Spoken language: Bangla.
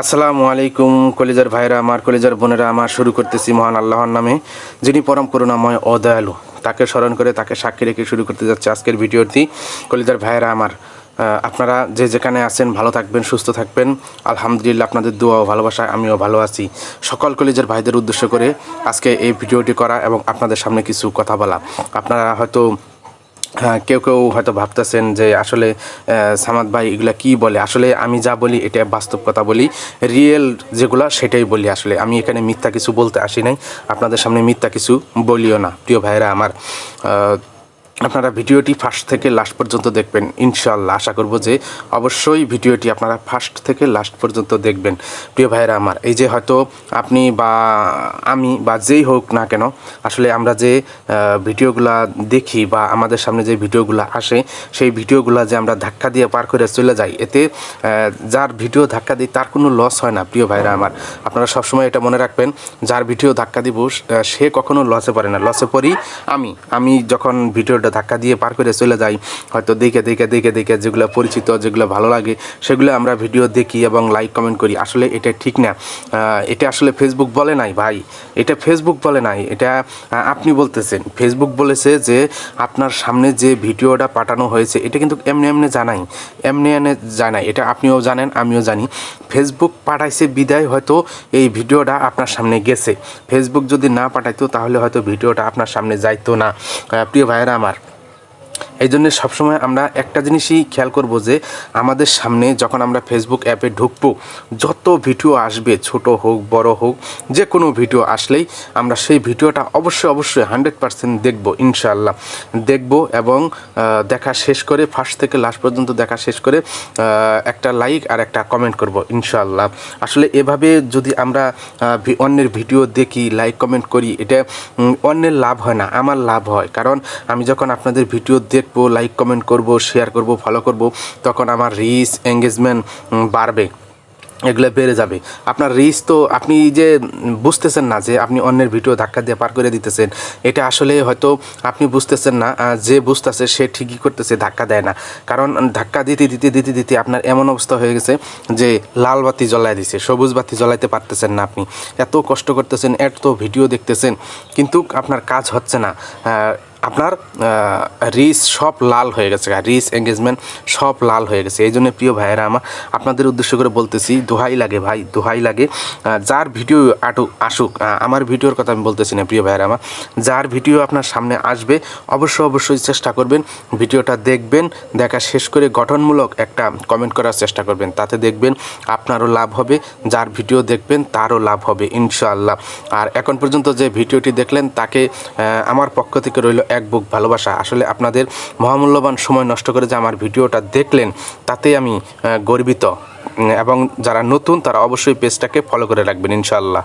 আসসালামু আলাইকুম কলিজার ভাইরা, আমার কলেজার বোনেরা, আমার শুরু করতেছি মহান আল্লাহর নামে, যিনি পরম করুণাময়, অদয়ালু। তাকে স্মরণ করে, তাকে সাক্ষী রেখে শুরু করতে যাচ্ছে আজকের ভিডিওটি। কলিজার ভাইরা, আমার আপনারা যে যেখানে আছেন, ভালো থাকবেন, সুস্থ থাকবেন। আলহামদুলিল্লাহ, আপনাদের দোয়া ও ভালোবাসা আমিও ভালো আছি। সকল কলেজের ভাইদের উদ্দেশ্য করে আজকে এই ভিডিওটি করা এবং আপনাদের সামনে কিছু কথা বলা। আপনারা হয়তো হ্যাঁ কেউ কেউ হয়তো ভাবতেছেন যে আসলে সামাদ ভাই এগুলা কি বলে? আসলে আমি যা বলি এটা বাস্তব কথা বলি, রিয়েল যেগুলা সেটাই বলি আসলে। আমি এখানে মিথ্যা কিছু বলতে আসি নাই, আপনাদের সামনে মিথ্যা কিছু বলিও না, প্রিয় ভাইরা আমার। আপনারা ভিডিওটি ফার্স্ট থেকে লাস্ট পর্যন্ত দেখবেন ইনশাল্লাহ আশা করব যে অবশ্যই ভিডিওটি আপনারা ফার্স্ট থেকে লাস্ট পর্যন্ত দেখবেন। প্রিয় ভাইরা আমার, এই যে হয়তো আপনি বা আমি বা যেই হোক না কেন, আসলে আমরা যে ভিডিওগুলা দেখি বা আমাদের সামনে যে ভিডিওগুলো আসে, সেই ভিডিওগুলো যে আমরা ধাক্কা দিয়ে পার করে চলে যাই, এতে যার ভিডিও ধাক্কা দিই তার কোনো লস হয় না, প্রিয় ভাইরা আমার। আপনারা সবসময় এটা মনে রাখবেন, যার ভিডিও ধাক্কা দিব সে কখনো লসে পড়ে না। লসে পড়ি আমি। আমি যখন ভিডিওটা ধাক্কা দিয়ে পার করে চলে যাই। হয়তো দেখে দেখে দেখে দেখে যেগুলো পরিচিত, যেগুলো ভালো লাগে, সেগুলো আমরা ভিডিও দেখি এবং লাইক কমেন্ট করি। আসলে এটা ঠিক না। এটা আসলে ফেসবুক বলে নাই ভাই। এটা ফেসবুক বলে নাই। এটা আপনি বলতেছেন। ফেসবুক বলেছে যে আপনার সামনে যে ভিডিওটা পাঠানো হয়েছে, এটা কিন্তু এমনি এমনি জানাই। এমনি এমনি জানাই। এটা আপনিও জানেন, আমিও জানি। ফেসবুক পাঠাইছে বিদায়, হয়তো এই ভিডিওটা আপনার সামনে গেছে। ফেসবুক যদি না পাঠাইতো, তাহলে হয়তো ভিডিওটা আপনার সামনে যাইতো না। প্রিয় ভাইয়েরা আমার এই জন্য সবসময় আমরা একটা জিনিসই খেয়াল করব যে আমাদের সামনে যখন আমরা ফেসবুক অ্যাপে ঢুকবো, যত ভিডিও আসবে, ছোট হোক, বড় হোক যে কোনো ভিডিও আসলেই আমরা সেই ভিডিওটা অবশ্যই অবশ্যই হান্ড্রেড পার্সেন্ট দেখব, ইনশাআল্লাহ। দেখব এবং দেখা শেষ করে ফার্স্ট থেকে লাস্ট পর্যন্ত দেখা শেষ করে একটা লাইক আর একটা কমেন্ট করব, ইনশাআল্লাহ। আসলে এভাবে যদি আমরা অন্যের ভিডিও দেখি লাইক কমেন্ট করি, এটা অন্যের লাভ হয় না, আমার লাভ হয়। কারণ আমি যখন আপনাদের ভিডিও দেখব লাইক কমেন্ট করব শেয়ার করব ফলো করব, তখন আমার রিচ এঙ্গেজমেন্ট বাড়বে, এগুলো বেড়ে যাবে। আপনার রিচ তো আপনি যে বুঝতেছেন না যে আপনি অন্যের ভিডিও ধাক্কা দিয়ে পার করে দিতেছেন, এটা আসলে হয়তো আপনি বুঝতেছেন না যে বুঝতেছে সে ঠিকই করতেছে, ধাক্কা দেয় না। কারণ ধাক্কা দিতে দিতে দিতে দিতে আপনার এমন অবস্থা হয়ে গেছে যে লাল বাতি জ্বলাই দিছে, সবুজ বাতি জ্বলাইতে পারতেছেন না আপনি। এত কষ্ট করতেছেন, এত ভিডিও দেখতেছেন, কিন্তু আপনার কাজ হচ্ছে না। আপনার রিস সব লাল হয়ে গেছে রিস এঙ্গেজমেন্ট সব লাল হয়ে গেছে। এই জন্য প্রিয় ভাইয়েরা আমার আপনাদের উদ্দেশ্য করে বলতেছি, দোহাই লাগে ভাই, দোহাই লাগে। যার ভিডিও আটু আসুক আমার ভিডিওর কথা আমি বলতেছি না প্রিয় ভাইয়েরা আমার যার ভিডিও আপনার সামনে আসবে অবশ্যই অবশ্যই চেষ্টা করবেন, ভিডিওটা দেখবেন, দেখা শেষ করে গঠনমূলক একটা কমেন্ট করার চেষ্টা করবেন। তাতে দেখবেন আপনারও লাভ হবে, যার ভিডিও দেখবেন তারও লাভ হবে, ইনশাআল্লাহ। আর এখন পর্যন্ত যে ভিডিওটি দেখলেন, তাকে আমার পক্ষ থেকে রইল এক বুক ভালোবাসা। আসলে আপনাদের মহামূল্যবান সময় নষ্ট করে যে আমার ভিডিওটা দেখলেন তাতে আমি গর্বিত। এবং যারা নতুন, তারা অবশ্যই পেজটাকে ফলো করে রাখবেন, ইনশাআল্লাহ।